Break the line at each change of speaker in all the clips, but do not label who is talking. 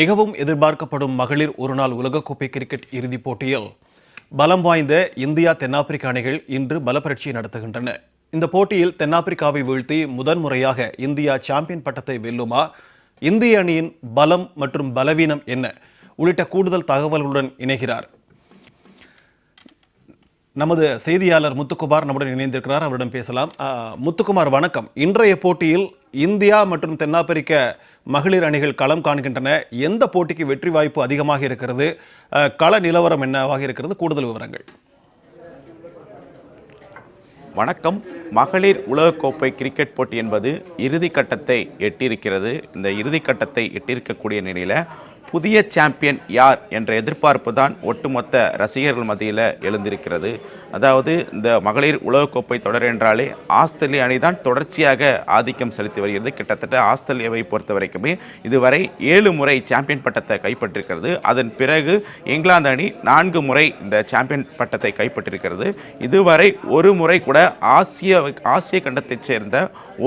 மிகவும் எதிர்பார்க்கப்படும் மகளிர் ஒருநாள் உலகக்கோப்பை கிரிக்கெட் இறுதிப் போட்டியில் பலம் வாய்ந்த இந்தியா தென்னாப்பிரிக்க அணிகள் இன்று பலப்பரட்சியை நடத்துகின்றன. இந்த போட்டியில் தென்னாப்பிரிக்காவை வீழ்த்தி முதன்முறையாக இந்தியா சாம்பியன் பட்டத்தை வெல்லுமா? இந்திய அணியின் பலம் மற்றும் பலவீனம் என்ன? உள்ளிட்ட கூடுதல் தகவல்களுடன் இணைகிறார் நமது செய்தியாளர் முத்துக்குமார் நம்முடன் இணைந்திருக்கிறார். அவரிடம் பேசலாம். முத்துக்குமார் வணக்கம். இன்றைய போட்டியில் இந்தியா மற்றும் தென்னாப்பிரிக்க மகளிர் அணிகள் களம் காண்கின்றன. எந்த போட்டிக்கு வெற்றி வாய்ப்பு அதிகமாக இருக்கிறது? கள நிலவரம் என்னவாக இருக்கிறது? கூடுதல் விவரங்கள்.
வணக்கம். மகளிர் உலகக்கோப்பை கிரிக்கெட் போட்டி என்பது இறுதி கட்டத்தை எட்டியிருக்கிறது. இந்த இறுதி கட்டத்தை எட்டியிருக்கக்கூடிய நிலையில் புதிய சாம்பியன் யார் என்ற எதிர்பார்ப்பு தான் ஒட்டுமொத்த ரசிகர்கள் மத்தியில் எழுந்திருக்கிறது. அதாவது இந்த மகளிர் உலகக்கோப்பை தொடர் என்றாலே ஆஸ்திரேலிய அணி தான் தொடர்ச்சியாக ஆதிக்கம் செலுத்தி வருகிறது. கிட்டத்தட்ட ஆஸ்திரேலியாவை பொறுத்த வரைக்குமே இதுவரை ஏழு முறை சாம்பியன் பட்டத்தை கைப்பற்றிருக்கிறது. அதன் பிறகு இங்கிலாந்து அணி நான்கு முறை இந்த சாம்பியன் பட்டத்தை கைப்பற்றிருக்கிறது. இதுவரை ஒரு முறை கூட ஆசிய ஆசிய கண்டத்தைச் சேர்ந்த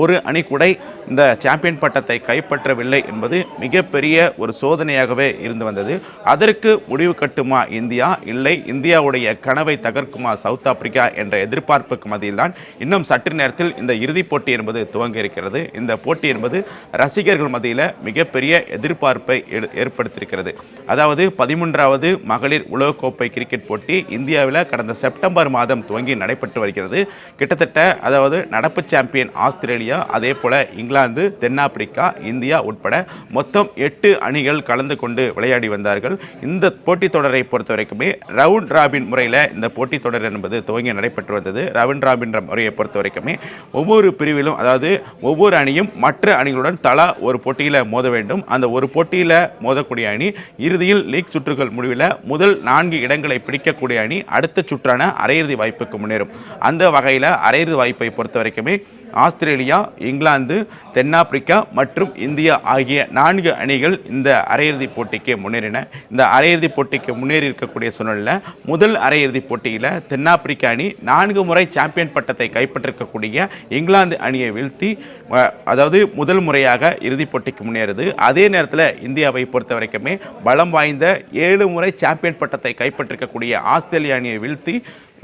ஒரு அணி கூட இந்த சாம்பியன் பட்டத்தை கைப்பற்றவில்லை என்பது மிகப்பெரிய ஒரு சோதனையாக சோதனையாகவே இருந்து வந்தது. அதற்கு முடிவு கட்டுமா இந்தியா? இல்லை. இந்தியாவுடைய கனவை தகர்க்குமா சவுத் ஆப்பிரிக்கா என்ற எதிர்பார்ப்புக்கு மத்தியில்தான் இன்னும் சற்று நேரத்தில் இந்த இறுதிப் போட்டி என்பது துவங்க இருக்கிறது. இந்த போட்டி என்பது ரசிகர்கள் மத்தியில் மிகப்பெரிய எதிர்பார்ப்பை ஏற்படுத்தியிருக்கிறது. அதாவது பதிமூன்றாவது மகளிர் உலகக்கோப்பை கிரிக்கெட் போட்டி இந்தியாவில் கடந்த செப்டம்பர் மாதம் துவங்கி நடைபெற்று வருகிறது. கிட்டத்தட்ட அதாவது நடப்பு சாம்பியன் ஆஸ்திரேலியா அதே போல இங்கிலாந்து தென்னாப்பிரிக்கா இந்தியா உட்பட மொத்தம் எட்டு அணிகள் கலந்து கொண்டு விளையாடி வந்தார்கள். இந்த போட்டித் தொடரை பொறுத்த வரைக்குமே ரவுண்ட் ராபின் முறையில் இந்த போட்டித் தொடர் என்பது துவங்கி நடைபெற்று வந்தது. ரவுண்ட் ராபின் முறையை பொறுத்த வரைக்குமே ஒவ்வொரு பிரிவிலும் அதாவது ஒவ்வொரு அணியும் மற்ற அணிகளுடன் தலா ஒரு போட்டியில் மோத வேண்டும். அந்த ஒரு போட்டியில் மோதக்கூடிய அணி இறுதியில் லீக் சுற்றுகள் முடிவில் முதல் நான்கு இடங்களை பிடிக்கக்கூடிய அணி அடுத்த சுற்றான அரையிறுதி வாய்ப்புக்கு முன்னேறும். அந்த வகையில் அரையிறுதி வாய்ப்பை பொறுத்த வரைக்குமே ஆஸ்திரேலியா இங்கிலாந்து தென்னாப்பிரிக்கா மற்றும் இந்தியா ஆகிய நான்கு அணிகள் இந்த அரையிறுதிப் போட்டிக்கு முன்னேறின. இந்த அரையிறுதிப் போட்டிக்கு முன்னேறி இருக்கக்கூடிய சூழ்நிலையில் முதல் அரையிறுதிப் போட்டியில் தென்னாப்பிரிக்கா அணி நான்கு முறை சாம்பியன் பட்டத்தை கைப்பற்றிருக்கக்கூடிய இங்கிலாந்து அணியை வீழ்த்தி அதாவது முதல் முறையாக இறுதிப் போட்டிக்கு முன்னேறுது. அதே நேரத்தில் இந்தியாவை பொறுத்த வரைக்குமே பலம் வாய்ந்த ஏழு முறை சாம்பியன் பட்டத்தை கைப்பற்றிருக்கக்கூடிய ஆஸ்திரேலிய அணியை வீழ்த்தி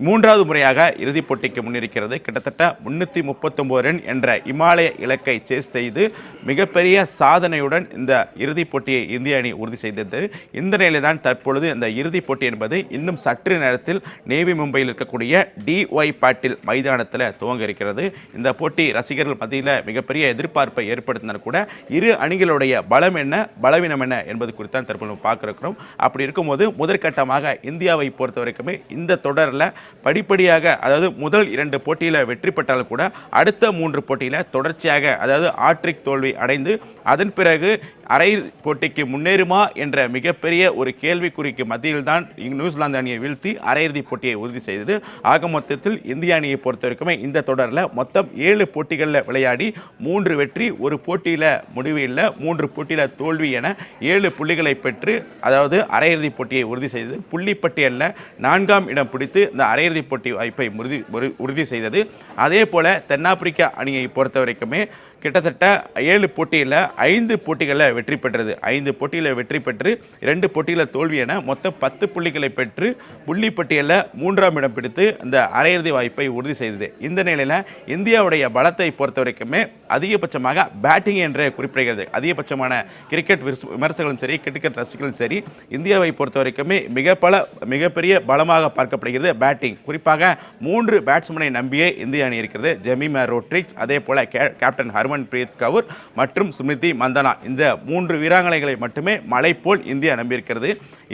மூன்றாவது முறையாக இறுதிப் போட்டிக்கு முன்னிருக்கிறது. கிட்டத்தட்ட முன்னூற்றி முப்பத்தொம்போது ரன் என்ற இமாலய இலக்கை சேஸ் செய்து மிகப்பெரிய சாதனையுடன் இந்த இறுதிப் போட்டியை இந்திய அணி உறுதி செய்தது இந்த நிலையில் தான் தற்பொழுது இந்த இறுதிப் போட்டி என்பது இன்னும் சற்று நேரத்தில் நேவி மும்பையில் இருக்கக்கூடிய டிஒய் பாட்டில் மைதானத்தில் துவங்க இருக்கிறது. இந்த போட்டி ரசிகர்கள் மத்தியில் மிகப்பெரிய எதிர்பார்ப்பை ஏற்படுத்தினால் கூட இரு அணிகளுடைய பலம் என்ன பலவீனம் என்ன என்பது குறித்து தான் தற்போது நம்ம பார்க்க இருக்கிறோம் அப்படி இருக்கும்போது முதற்கட்டமாக இந்தியாவை பொறுத்த வரைக்குமே இந்த தொடரில் படிப்படியாக அதாவது முதல் இரண்டு போட்டியில் வெற்றி பெற்றாலும் கூட அடுத்த மூன்று போட்டியில் தொடர்ச்சியாக அதாவது ஆட்ரிக் தோல்வி அடைந்து அதன் பிறகு அரை போட்டிக்கு முன்னேறுமா என்ற மிகப்பெரிய ஒரு கேள்விக்குறிக்கு மத்தியில் தான் நியூசிலாந்து அணியை வீழ்த்தி அரையிறுதி போட்டியை உறுதி செய்தது. ஆக மொத்தத்தில் இந்திய அணியை பொறுத்த வரைக்குமே இந்த தொடரில் மொத்தம் ஏழு போட்டிகளில் விளையாடி மூன்று வெற்றி ஒரு போட்டியில் முடிவு இல்லை மூன்று போட்டியில் தோல்வி என ஏழு புள்ளிகளை பெற்று அதாவது அரையிறுதி போட்டியை உறுதி செய்தது. புள்ளி பட்டியலில் நான்காம் இடம் பிடித்து இந்த அரையிறுதிப் போட்டி வாய்ப்பை உறுதி உறுதி செய்தது. அதே போல தென்னாப்பிரிக்கா அணியை பொறுத்த வரைக்குமே கிட்டத்தட்ட ஏழு போட்டியில் ஐந்து போட்டிகளில் வெற்றி பெற்றது. ஐந்து போட்டியில் வெற்றி பெற்று இரண்டு போட்டியில் தோல்வி என மொத்தம் பத்து புள்ளிகளை பெற்று புள்ளி பட்டியலில் மூன்றாம் இடம் பிடித்து இந்த அரையிறுதி வாய்ப்பை உறுதி செய்தது. இந்த நிலையில் இந்தியாவுடைய பலத்தை பொறுத்த வரைக்குமே அதிகபட்சமாக பேட்டிங் என்று குறிப்பிடுகிறது. அதிகபட்சமான கிரிக்கெட் விமர்சகர்களும் சரி கிரிக்கெட் ரசிகர்களும் சரி இந்தியாவை பொறுத்த வரைக்குமே மிக பல மிகப்பெரிய பலமாக பார்க்கப்படுகிறது பேட்டிங் குறிப்பாக மூன்று பேட்ஸ்மேனை நம்பியே இந்திய அணி இருக்கிறது. ஜெமிமா ரோட்ரிக்ஸ் அதே போல் கே- கேப்டன் ஹர்மன் பிரீத் கவுர் மற்றும் சுமிதி மந்தனா. இந்த மூன்று வீராங்கனைகளை மட்டுமே மலை போல் இந்தியா நம்பியிருக்கிறது.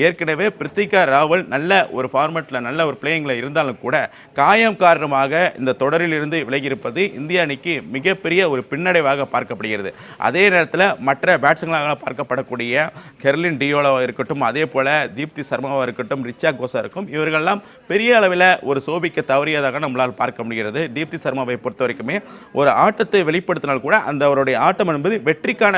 ஏற்கனவே பிரித்திகா ராவல் நல்ல ஒரு ஃபார்மேட்டில் நல்ல ஒரு பிளேயிங்கில் இருந்தாலும் கூட காயம் காரணமாக இந்த தொடரில் இருந்து விலகியிருப்பது இந்திய அணிக்கு மிகப்பெரிய ஒரு பின்னடைவாக பார்க்கப்படுகிறது. அதே நேரத்தில் மற்ற பேட்ஸ்மேனாக பார்க்கப்படக்கூடிய கெர்லின் டியோலாவாக இருக்கட்டும் அதே போல் தீப்தி சர்மாவாக இருக்கட்டும் ரிச்சா கோஸாக இருக்கும் இவர்கள்லாம் பெரிய அளவில் ஒரு சோபிக்க தவறியதாக நம்மளால் பார்க்க முடிகிறது. தீப்தி சர்மாவை பொறுத்த வரைக்குமே ஒரு ஆட்டத்தை வெளிப்படுத்தினால் கூட அந்த அவருடைய ஆட்டம் என்பது வெற்றிக்கான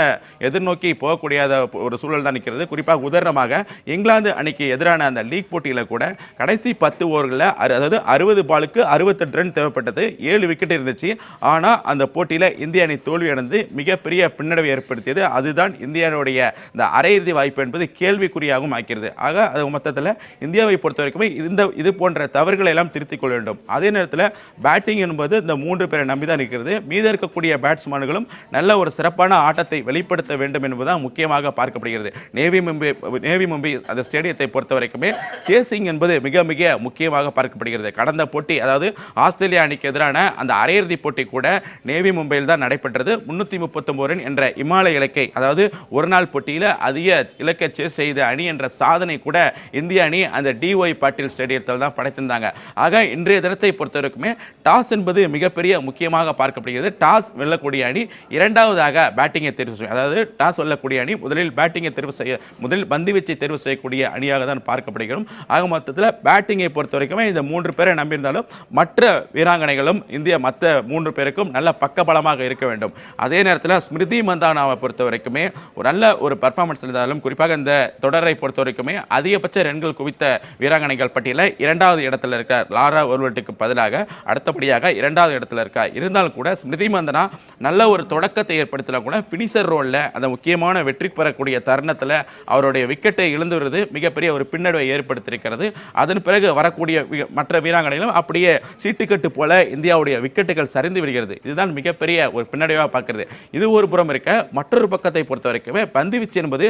எதிர்நோக்கி போகக்கூடிய ஒரு சூழல் தான் நிற்கிறது. குறிப்பாக உதாரணமாக இங்கிலாந்து அணிக்கு எதிரான அந்த லீக் போட்டியில் கூட கடைசி பத்து ஓவர்களில் அதாவது அறுபது பாலுக்கு அறுபத்தெட்டு ரன் தேவைப்பட்டது. ஏழு விக்கெட் இருந்துச்சு. ஆனால் அந்த போட்டியில் இந்திய அணி தோல்வி அடைந்து மிகப்பெரிய பின்னடைவை ஏற்படுத்தியது. அதுதான் இந்தியாவுடைய இந்த அரையிறுதி வாய்ப்பு என்பது கேள்விக்குறியாகவும் ஆக்கிறது ஆக அது மொத்தத்தில் இந்தியாவை பொறுத்த வரைக்குமே இந்த இது போன்ற தவறுகளை எல்லாம் திருத்திக் கொள்ள வேண்டும். அதே நேரத்தில் பேட்டிங் என்பது இந்த மூன்று பேரை நம்பி தான் இருக்கிறது. மீத இருக்கக்கூடிய பேட்ஸ்மேன்களும் நல்ல ஒரு சிறப்பான ஆட்டத்தை வெளிப்படுத்த வேண்டும் என்பதுதான் முக்கியமாக பார்க்கப்படுகிறது. நேவி மும்பை நேவி மும்பை அந்த ஸ்டேடியத்தை பொறுத்த வரைக்குமே சேசிங் என்பது மிக மிக முக்கியமாக பார்க்கப்படுகிறது. கடந்த போட்டி அதாவது ஆஸ்திரேலியா அணிக்கு எதிரான அந்த அரையிறுதி போட்டி கூட நேவி மும்பையில் தான் நடைபெற்றது. முன்னூற்றி முப்பத்தொம்பது ரன் என்ற இமாலய இலக்கை அதாவது ஒரு நாள் போட்டியில் அதிக இலக்கை சேஸ் செய்த அணி என்ற சாதனை கூட இந்திய அணி அந்த டிஒய் பாட்டீல் ஸ்டேடியத்தில் தான் படைத்திருந்தாங்க. ஆக இன்றைய தினத்தை பொறுத்தவரைக்குமே டாஸ் என்பது மிகப்பெரிய முக்கியமாக பார்க்கப்படுகிறது. டாஸ் வெல்லக்கூடிய அணி இரண்டாவதாக பேட்டிங்கை தேர்வு செய்யும். அதாவது டாஸ் வெல்லக்கூடிய அணி முதலில் பேட்டிங்கை தேர்வு செய்ய முதலில் பந்து வீச்சை தேர்வு செய்யக்கூடிய அணியாக தான் பார்க்கப்படுகிறோம். ஆக மொத்தத்தில் பேட்டிங்கை பொறுத்த வரைக்குமே இந்த மூன்று பேரை நம்பியிருந்தாலும் மற்ற வீராங்கனைகளும் இந்திய மற்ற மூன்று பேருக்கும் நல்ல பக்கபலமாக இருக்க வேண்டும். அதே நேரத்தில் ஸ்மிருதி மந்தானாவை பொறுத்த வரைக்குமே ஒரு நல்ல ஒரு பர்ஃபார்மன்ஸ் இருந்தாலும் குறிப்பாக இந்த தொடரை பொறுத்த வரைக்குமே அதிகபட்ச ரன்கள் குவித்த வீராங்கனைகள் பட்டியலில் இரண்டாவது இடத்துல இருக்கார். லாரா ஒருவட்டுக்கு பதிலாக அடுத்தபடியாக இரண்டாவது இடத்துல இருக்கார். இருந்தாலும் கூட ஸ்மிருதி மந்தனா நல்ல ஒரு தொடக்கத்தை ஏற்படுத்தலாம் கூட ஃபினிஷர் ரோலில் அந்த முக்கியமான வெற்றி பெறக்கூடிய தருணத்தில் அவருடைய விக்கெட்டை இழந்து மிகப்பெரிய ஒரு பின்னடைவை ஏற்படுத்தியிருக்கிறது. அதன் பிறகு வரக்கூடிய மற்ற வீராங்கனைகளும் அப்படியே சீட்டுக்கட்டு போல இந்தியாவுடைய விக்கெட்டுகள் சரிந்து விடுகிறது. இதுதான் மிகப்பெரிய ஒரு பின்னடைவாக பார்க்கிறது. இது ஒரு புறம் இருக்க மற்றொரு பக்கத்தை பொறுத்த வரைக்குமே பந்துவீச்சு என்பது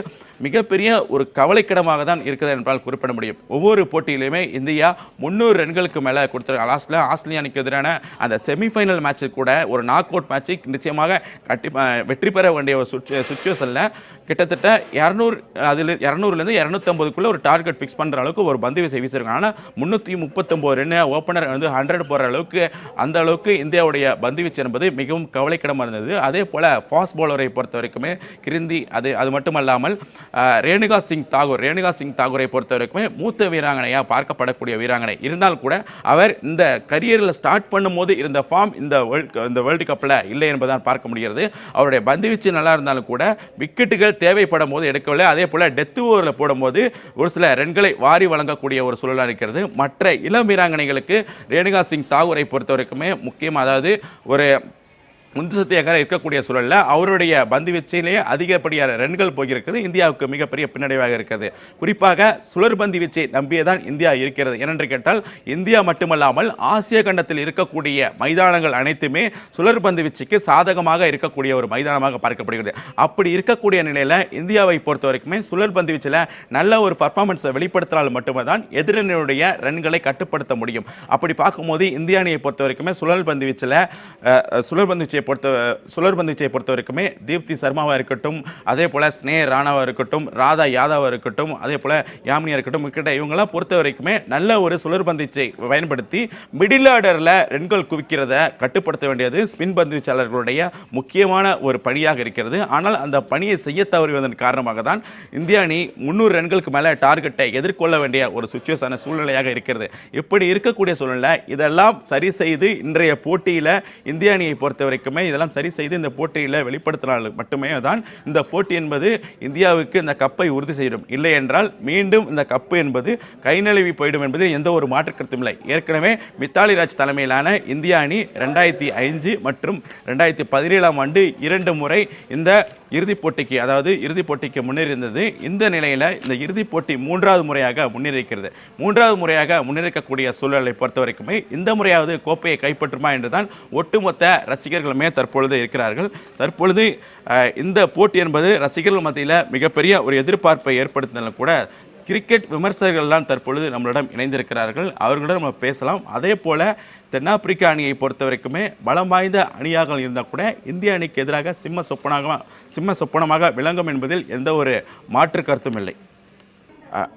மிகப்பெரிய ஒரு கவலைக்கிடமாக தான் இருக்குது என்றால் குறிப்பிட முடியும். ஒவ்வொரு போட்டியிலுமே இந்தியா முந்நூறு ரன்களுக்கு மேலே கொடுத்துருக்காங்க. லாஸ்ட்டில் ஆஸ்திரேலியா அணிக்கு எதிரான அந்த செமிஃபைனல் மேட்ச்சு கூட ஒரு நாக் அவுட் மேட்ச்சு நிச்சயமாக கட்டி வெற்றி பெற வேண்டிய ஒரு சுச்சு சுச்சுவேஷனில் கிட்டத்தட்ட இரநூறு அதில் இரநூறுலேருந்து இரநூத்தம்பதுக்குள்ளே ஒரு டார்கெட் ஃபிக்ஸ் பண்ணுற அளவுக்கு ஒரு பந்து வீசை வீசிருக்காங்க ஆனால் முந்நூற்றி முப்பத்தொம்போது ரன் ஓப்பனர் வந்து ஹண்ட்ரட் போகிற அளவுக்கு அந்த அளவுக்கு இந்தியாவுடைய பந்து வீச்சு என்பது மிகவும் கவலைக்கிடமாக இருந்தது. அதே போல் ஃபாஸ்ட் பவுலரை பொறுத்த வரைக்குமே கிருந்தி அது அது மட்டுமல்லாமல் ரேணுகா சிங் தாகூர் ரேணுகா சிங் தாகூரை பொறுத்த வரைக்குமே மூத்த வீராங்கனையாக பார்க்கப்படக்கூடிய வீராங்கனை. இருந்தால் கூட அவர் இந்த கரியரில் ஸ்டார்ட் பண்ணும்போது இருந்த ஃபார்ம் இந்த வேர்ல்டு இந்த வேர்ல்டு கப்பில் இல்லை என்பதான் பார்க்க முடிகிறது. அவருடைய பந்து வீச்சு நல்லா இருந்தாலும் கூட விக்கெட்டுகள் தேவைப்படும் போது எடுக்கவில்லை. அதே போல் டெத் ஓவரில் போடும்போது ஒரு சில ரன்களை வாரி வழங்கக்கூடிய ஒரு சூழலாக இருக்கிறது. மற்ற இளம் வீராங்கனைகளுக்கு ரேணுகா சிங் தாகூரை பொறுத்த வரைக்குமே முக்கியம் அதாவது ஒரு முந்து சத்தியாக இருக்கக்கூடிய சூழலில் அவருடைய பந்து வீச்சிலேயே அதிகப்படியான ரன்கள் போயிருக்கிறது இந்தியாவுக்கு மிகப்பெரிய பின்னடைவாக இருக்கிறது. குறிப்பாக சுழற் பந்து வீச்சை நம்பியே தான் இந்தியா இருக்கிறது. ஏனென்று கேட்டால் இந்தியா மட்டுமல்லாமல் ஆசிய கண்டத்தில் இருக்கக்கூடிய மைதானங்கள் அனைத்துமே சுழற் பந்து வீச்சுக்கு சாதகமாக இருக்கக்கூடிய ஒரு மைதானமாக பார்க்கப்படுகிறது. அப்படி இருக்கக்கூடிய நிலையில் இந்தியாவை பொறுத்த வரைக்குமே சுழற் பந்து வீச்சில் நல்ல ஒரு பர்ஃபார்மன்ஸை வெளிப்படுத்தினால் மட்டுமே தான் எதிரணியுடைய ரன்களை கட்டுப்படுத்த முடியும். அப்படி பார்க்கும்போது இந்திய அணியை பொறுத்த வரைக்குமே சுழல் பந்து வீச்சில் அஹ், வீச்சு பந்து பொறுத்த சுழற் பந்து பொறுத்த வரைக்குமே தீப்தி சர்மாவாக இருக்கட்டும் அதே போல் ஸ்னே ராணாவாக இருக்கட்டும் ராதா யாதவாக இருக்கட்டும் அதே போல் யாமினியாக இருக்கட்டும் விக்கெட்டை இவங்களாம் பொறுத்த வரைக்குமே நல்ல ஒரு சுழற் பந்து பயன்படுத்தி மிடில் ஆர்டரில் ரன்கள் குவிக்கிறத கட்டுப்படுத்த வேண்டியது ஸ்பின் பந்துவீச்சாளர்களுடைய முக்கியமான ஒரு பணியாக இருக்கிறது. ஆனால் அந்த பணியை செய்ய தவறுவதன் காரணமாக தான் இந்திய அணி முந்நூறு ரன்களுக்கு மேலே டார்கெட்டை எதிர்கொள்ள வேண்டிய ஒரு சுச்சுவேஷன சூழ்நிலையாக இருக்கிறது. இப்படி இருக்கக்கூடிய சூழ்நிலை இதெல்லாம் சரி செய்து இன்றைய போட்டியில் இந்திய அணியை பொறுத்த வரைக்கும் இதெல்லாம் சரி செய்து இந்த போட்டியில் வெளிப்படுத்தினால் மட்டுமே தான் இந்த போட்டி என்பது இந்தியாவுக்கு இந்த கப்பை உறுதி செய்யும். இல்லை என்றால் மீண்டும் இந்த கப்பு என்பது கை நழுவி போயிடும் என்பது எந்த ஒரு மாற்று கருத்தும் இல்லை. ஏற்கனவே மித்தாலி ராஜ் தலைமையிலான இந்திய அணி ரெண்டாயிரத்தி ஐந்து மற்றும் ரெண்டாயிரத்தி பதினேழாம் ஆண்டு இரண்டு முறை இந்த இறுதிப் போட்டிக்கு அதாவது இறுதிப் போட்டிக்கு முன்னேறியிருந்தது இந்த நிலையில் இந்த இறுதிப் போட்டி மூன்றாவது முறையாக முன்னேறிக்கிறது மூன்றாவது முறையாக முன்னேறிக்கக்கூடிய சூழலை பொறுத்த வரைக்குமே இந்த முறையாவது கோப்பையை கைப்பற்றுமா என்றுதான் ஒட்டுமொத்த ரசிகர்கள் ரசிகர்களுமே தற்பொழுது இருக்கிறார்கள். தற்பொழுது இந்த போட்டி என்பது ரசிகர்கள் மத்தியில் மிகப்பெரிய ஒரு எதிர்பார்ப்பை ஏற்படுத்தினாலும் கூட கிரிக்கெட் விமர்சகர்கள்லாம் தற்பொழுது நம்மளிடம் இணைந்திருக்கிறார்கள். அவர்களிடம் நம்ம பேசலாம். அதே போல் தென்னாப்பிரிக்கா அணியை பொறுத்த வரைக்குமே பலம் வாய்ந்த அணியாக இருந்தால் கூட இந்திய அணிக்கு எதிராக சிம்ம சொப்பனாக சிம்ம சொப்பனமாக விளங்கும் என்பதில் எந்த ஒரு மாற்று கருத்தும் இல்லை.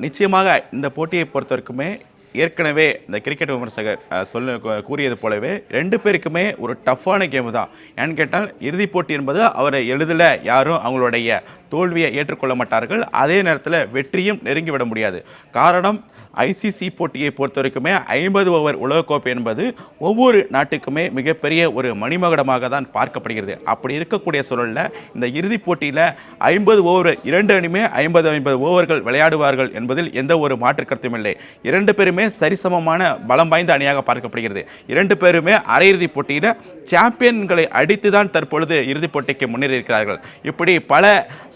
நிச்சயமாக இந்த போட்டியை பொறுத்த வரைக்குமே ஏற்கனவே இந்த கிரிக்கெட் விமர்சகர் சொல்ல கூறியது போலவே ரெண்டு பேருக்குமே ஒரு டஃப்பான கேம் தான். ஏன்னு கேட்டால் இறுதிப் போட்டி என்பது அவரை எளிதில் யாரும் அவங்களுடைய தோல்வியை ஏற்றுக்கொள்ள மாட்டார்கள். அதே நேரத்தில் வெற்றியும் நெருங்கிவிட முடியாது. காரணம் ஐசிசி போட்டியை பொறுத்த வரைக்குமே ஐம்பது ஓவர் உலகக்கோப்பை என்பது ஒவ்வொரு நாட்டுக்குமே மிகப்பெரிய ஒரு மணிமகடமாக தான் பார்க்கப்படுகிறது. அப்படி இருக்கக்கூடிய சூழலில் இந்த இறுதிப் போட்டியில் ஐம்பது ஓவர் இரண்டு அணியுமே ஐம்பது ஐம்பது ஓவர்கள் விளையாடுவார்கள் என்பதில் எந்த ஒரு மாற்று கருத்தும் இல்லை. இரண்டு பேருமே சரிசமமான பலம் வாய்ந்த அணியாக பார்க்கப்படுகிறது. இரண்டு பேருமே அரையிறுதிப் போட்டியில் சாம்பியன்களை அடித்து தான் தற்பொழுது இறுதிப் போட்டிக்கு முன்னேறியிருக்கிறார்கள் இப்படி பல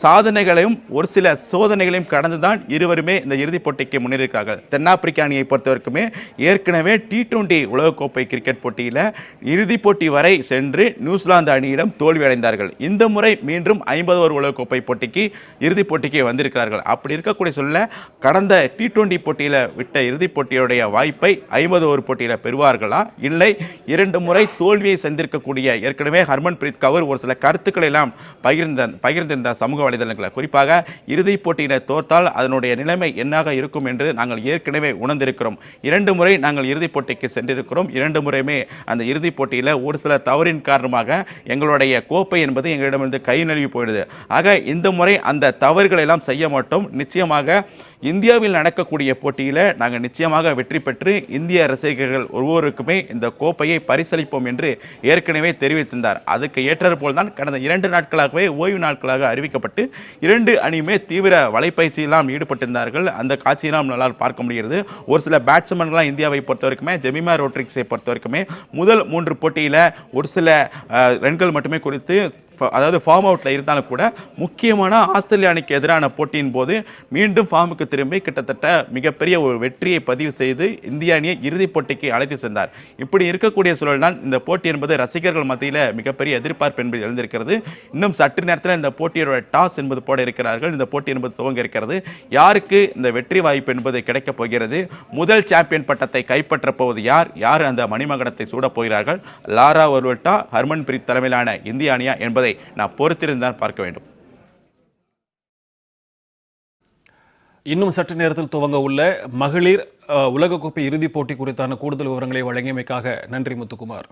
சாதனைகளையும் ஒரு சில சோதனைகளையும் கடந்து தான் இருவருமே இந்த இறுதிப் போட்டிக்கு முன்னேறியிருக்கிறார்கள் தென்னாப்பிரிக்க அணியை பொறுத்தவரைக்குமே ஏற்கனவே டி டுவெண்டி உலகக்கோப்பை கிரிக்கெட் போட்டியில் இறுதிப் போட்டி வரை சென்று நியூசிலாந்து அணியிடம் தோல்வி அடைந்தார்கள் இந்த முறை மீண்டும் ஐம்பது ஓவர் உலகக்கோப்பை போட்டிக்கு இறுதிப் போட்டிக்கு வந்திருக்கிறார்கள். அப்படி இருக்கக்கூடிய சொல்ல கடந்த டி டுவெண்டி போட்டியில் விட்ட இறுதிப் போட்டியுடைய வாய்ப்பை ஐம்பது ஓவர் போட்டியில் பெறுவார்களா? இல்லை. இரண்டு முறை தோல்வியை சந்திருக்கக்கூடிய ஏற்கனவே ஹர்மன் பிரீத் கவர் ஒரு சில கருத்துக்களை எல்லாம் பகிர்ந்த பகிர்ந்திருந்த சமூக வலைதளங்களில். குறிப்பாக இறுதிப் போட்டியில் தோற்றால் அதனுடைய நிலைமை என்னாக இருக்கும் என்று நாங்கள் ஏற்கனவே உணர்ந்திருக்கிறோம். இரண்டு முறை நாங்கள் இறுதிப் போட்டிக்கு சென்றிருக்கிறோம். இரண்டு முறையுமே அந்த இறுதிப் போட்டியில் ஒரு சில தவறின் காரணமாக எங்களுடைய கோப்பை என்பது எங்களிடமிருந்து கை நழுவி போயிடுது. ஆக இந்த முறை அந்த தவறுகளை எல்லாம் செய்ய மாட்டோம். நிச்சயமாக இந்தியாவில் நடக்கக்கூடிய போட்டியில் நாங்கள் நிச்சயமாக வெற்றி பெற்று இந்திய ரசிகர்கள் ஒவ்வொருக்குமே இந்த கோப்பையை பரிசளிப்போம் என்று ஏற்கனவே தெரிவித்திருந்தார். அதுக்கு ஏற்றது தான் கடந்த இரண்டு நாட்களாகவே ஓய்வு நாட்களாக அறிவிக்கப்பட்டு இரண்டு அணியுமே தீவிர வலைப்பயிற்சியெல்லாம் ஈடுபட்டிருந்தார்கள். அந்த காட்சியெல்லாம் நல்லால் பார்க்க முடிகிறது. ஒரு சில பேட்ஸ்மேன்களாம் இந்தியாவை பொறுத்த வரைக்குமே ஜெமிமா ரோட்ரிக்ஸை பொறுத்த வரைக்குமே முதல் மூன்று போட்டியில் ஒரு சில ரன்கள் மட்டுமே குறித்து அதாவது ஃபார்ம் அவுட்டில் இருந்தாலும் கூட முக்கியமான ஆஸ்திரேலிய அணிக்கு எதிரான போட்டியின் போது மீண்டும் ஃபார்முக்கு திரும்பி கிட்டத்தட்ட மிகப்பெரிய ஒரு வெற்றியை பதிவு செய்து இந்திய அணியை இறுதிப் போட்டிக்கு அழைத்து சென்றார். இப்படி இருக்கக்கூடிய சூழல்தான் இந்த போட்டி என்பது ரசிகர்கள் மத்தியில் மிகப்பெரிய எதிர்பார்ப்பு என்பது எழுந்திருக்கிறது. இன்னும் சற்று நேரத்தில் இந்த போட்டியோட டாஸ் என்பது போட இருக்கிறார்கள். இந்த போட்டி என்பது துவங்க இருக்கிறது. யாருக்கு இந்த வெற்றி வாய்ப்பு என்பது கிடைக்கப் போகிறது? முதல் சாம்பியன் பட்டத்தை கைப்பற்றப் போவது யார்? யார் அந்த மணிமகடத்தை சூடப் போகிறார்கள்? லாரா ஒருவல்டா ஹர்மன் பிரீத் தலைமையிலான இந்திய அணியா என்பதை நான் பொறுத்திருந்தான் பார்க்க வேண்டும்.
இன்னும் சற்று நேரத்தில் துவங்க உள்ள மகளிர் உலகக்கோப்பை இறுதிப் போட்டி குறித்தான கூடுதல் விவரங்களை வழங்கியமைக்காக நன்றி முத்துக்குமார்.